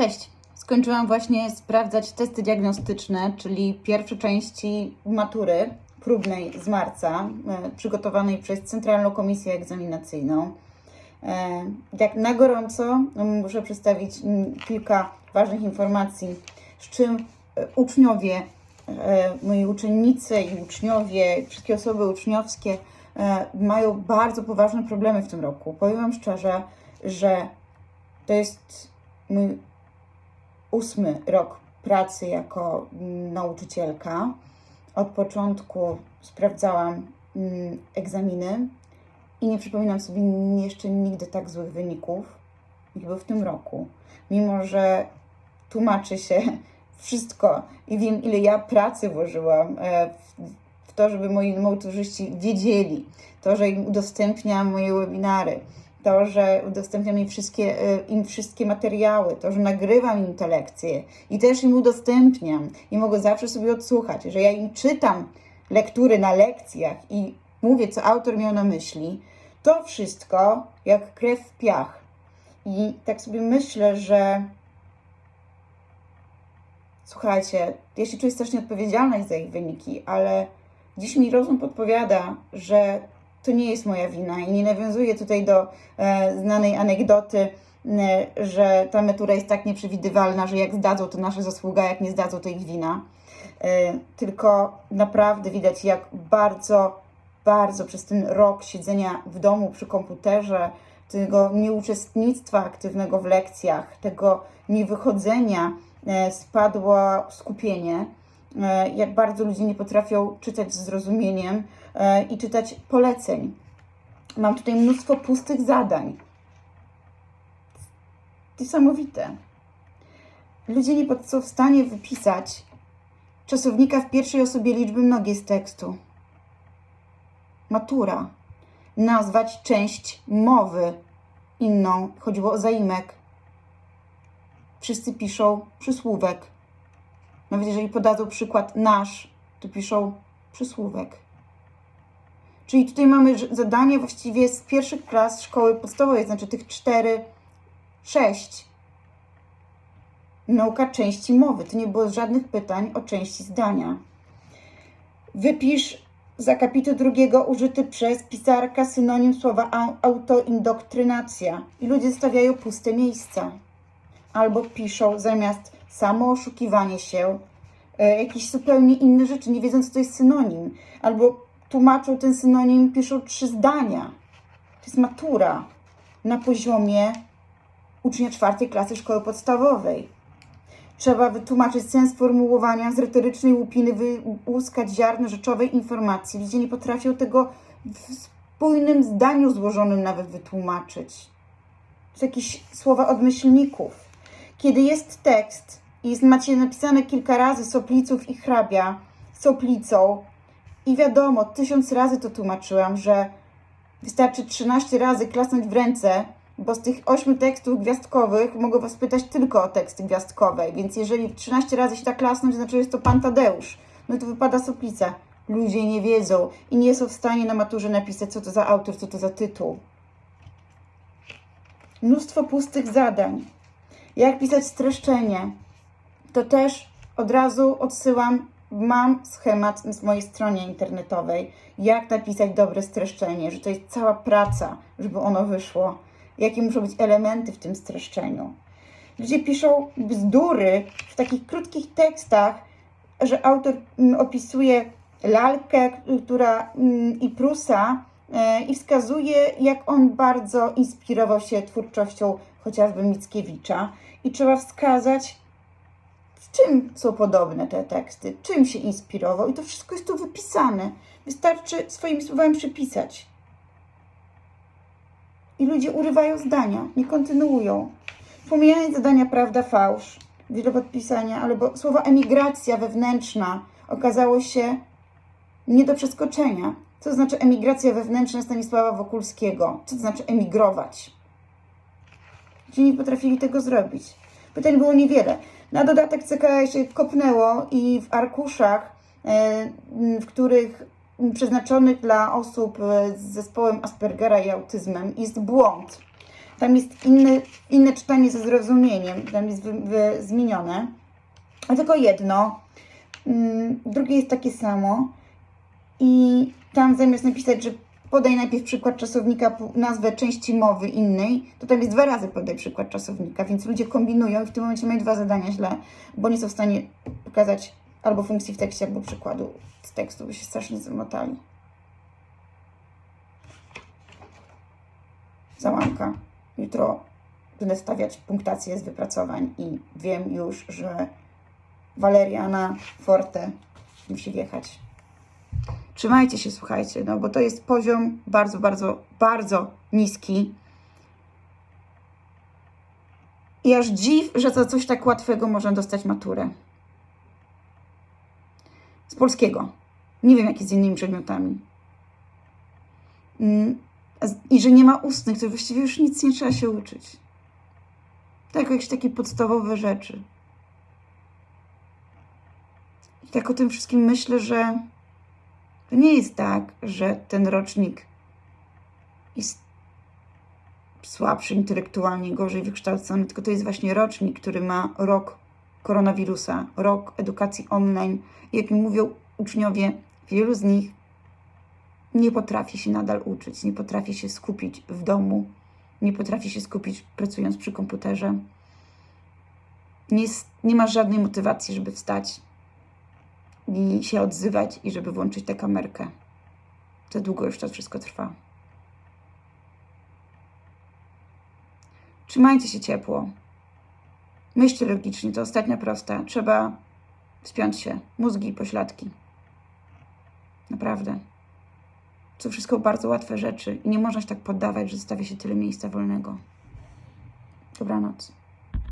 Cześć. Skończyłam właśnie sprawdzać testy diagnostyczne, czyli pierwsze części matury próbnej z marca, e, przygotowanej przez Centralną Komisję Egzaminacyjną. E, Jak na gorąco no, muszę przedstawić mm, kilka ważnych informacji, z czym e, uczniowie, moi uczennice i uczniowie, wszystkie osoby uczniowskie mają bardzo poważne problemy w tym roku. Powiem Wam szczerze, że to jest mój ósmy rok pracy jako nauczycielka. Od początku sprawdzałam mm, egzaminy i nie przypominam sobie jeszcze nigdy tak złych wyników, jak był w tym roku. Mimo, że tłumaczy się wszystko i wiem, ile ja pracy włożyłam e, w, to, żeby moi maturzyści wiedzieli, to, że im udostępniam moje webinary, to, że udostępniam im wszystkie, e, im wszystkie materiały, to, że nagrywam im te lekcje i też im udostępniam i mogę zawsze sobie odsłuchać, że ja im czytam lektury na lekcjach i mówię, co autor miał na myśli, to wszystko jak krew w piach. I tak sobie myślę, że słuchajcie, ja się czuję strasznie odpowiedzialna za ich wyniki, ale dziś mi rozum podpowiada, że to nie jest moja wina i nie nawiązuję tutaj do e, znanej anegdoty, e, że ta metura jest tak nieprzewidywalna, że jak zdadzą, to nasza zasługa, jak nie zdadzą, to ich wina. E, tylko naprawdę widać, jak bardzo, bardzo przez ten rok siedzenia w domu przy komputerze, tego nieuczestnictwa aktywnego w lekcjach, tego niewychodzenia e, spadło skupienie, jak bardzo ludzie nie potrafią czytać z zrozumieniem e, i czytać poleceń. Mam tutaj mnóstwo pustych zadań. Niesamowite. Ludzie nie są w stanie wypisać czasownika w pierwszej osobie liczby mnogiej z tekstu. Matura. Nazwać część mowy inną. Chodziło o zaimek. Wszyscy piszą przysłówek. Nawet jeżeli podadzą przykład nasz, to piszą przysłówek. Czyli tutaj mamy zadanie właściwie z pierwszych klas szkoły podstawowej, znaczy tych cztery, sześć. Nauka części mowy. To nie było żadnych pytań o części zdania. Wypisz za kapitu drugiego użyty przez pisarka synonim słowa au- autoindoktrynacja. I ludzie stawiają puste miejsca. Albo piszą zamiast samo oszukiwanie się e, jakieś zupełnie inne rzeczy, nie wiedząc, co to jest synonim. Albo tłumaczą ten synonim, piszą trzy zdania. To jest matura na poziomie ucznia czwartej klasy szkoły podstawowej. Trzeba wytłumaczyć sens formułowania z retorycznej łupiny, wyłuskać ziarno rzeczowej informacji. Ludzie nie potrafią tego w spójnym zdaniu złożonym nawet wytłumaczyć. To jakieś słowa od myślników. Kiedy jest tekst i macie napisane kilka razy sopliców i hrabia soplicą i wiadomo, tysiąc razy to tłumaczyłam, że wystarczy 13 razy klasnąć w ręce, bo z tych ośmiu tekstów gwiazdkowych mogę Was pytać tylko o teksty gwiazdkowe, więc jeżeli 13 razy się tak klasnąć, to znaczy, że jest to Pan Tadeusz, no to wypada soplica. Ludzie nie wiedzą i nie są w stanie na maturze napisać, co to za autor, co to za tytuł. Mnóstwo pustych zadań. Jak pisać streszczenie? To też od razu odsyłam. Mam schemat z mojej stronie internetowej, jak napisać dobre streszczenie, że to jest cała praca, żeby ono wyszło. Jakie muszą być elementy w tym streszczeniu. Ludzie piszą bzdury w takich krótkich tekstach, że autor mm, opisuje lalkę, która mm, i Prusa e, i wskazuje, jak on bardzo inspirował się twórczością chociażby Mickiewicza. I trzeba wskazać, w czym są podobne te teksty, czym się inspirował. I to wszystko jest tu wypisane. Wystarczy swoimi słowami przypisać. I ludzie urywają zdania, nie kontynuują. Pomijając zadania prawda, fałsz, wiele podpisania, albo słowo emigracja wewnętrzna okazało się nie do przeskoczenia. Co to znaczy emigracja wewnętrzna Stanisława Wokulskiego? Co to znaczy emigrować? Ci nie potrafili tego zrobić. Pytań było niewiele. Na dodatek CKE się kopnęło i w arkuszach, e, w których przeznaczonych dla osób e, z zespołem Aspergera i autyzmem jest błąd. Tam jest inny, inne czytanie ze zrozumieniem, tam jest wy, wy, zmienione. A tylko jedno. Mm, drugie jest takie samo. I tam zamiast napisać, że podaj najpierw przykład czasownika, nazwę części mowy innej, to tam jest dwa razy podaj przykład czasownika, więc ludzie kombinują i w tym momencie mają dwa zadania źle, bo nie są w stanie pokazać albo funkcji w tekście, albo przykładu z tekstu, by się strasznie zamotali. Załamka. Jutro będę stawiać punktację z wypracowań i wiem już, że Waleriana Forte musi wjechać. Trzymajcie się, słuchajcie, no bo to jest poziom bardzo, bardzo, bardzo niski. I aż dziw, że za coś tak łatwego można dostać maturę. Z polskiego. Nie wiem, jak jest z innymi przedmiotami. Mm, I że nie ma ustnych, to właściwie już nic nie trzeba się uczyć. Tak, jakieś takie podstawowe rzeczy. I tak o tym wszystkim myślę, że to nie jest tak, że ten rocznik jest słabszy intelektualnie, gorzej wykształcony, tylko to jest właśnie rocznik, który ma rok koronawirusa, rok edukacji online. Jak mi mówią uczniowie, wielu z nich nie potrafi się nadal uczyć, nie potrafi się skupić w domu, nie potrafi się skupić pracując przy komputerze. Nie, nie ma żadnej motywacji, żeby wstać i się odzywać i żeby włączyć tę kamerkę. Za długo już to wszystko trwa. Trzymajcie się ciepło. Myślcie logicznie, to ostatnia prosta. Trzeba wspiąć się. Mózgi i pośladki. Naprawdę. To wszystko bardzo łatwe rzeczy i nie można się tak poddawać, że zostawi się tyle miejsca wolnego. Dobranoc.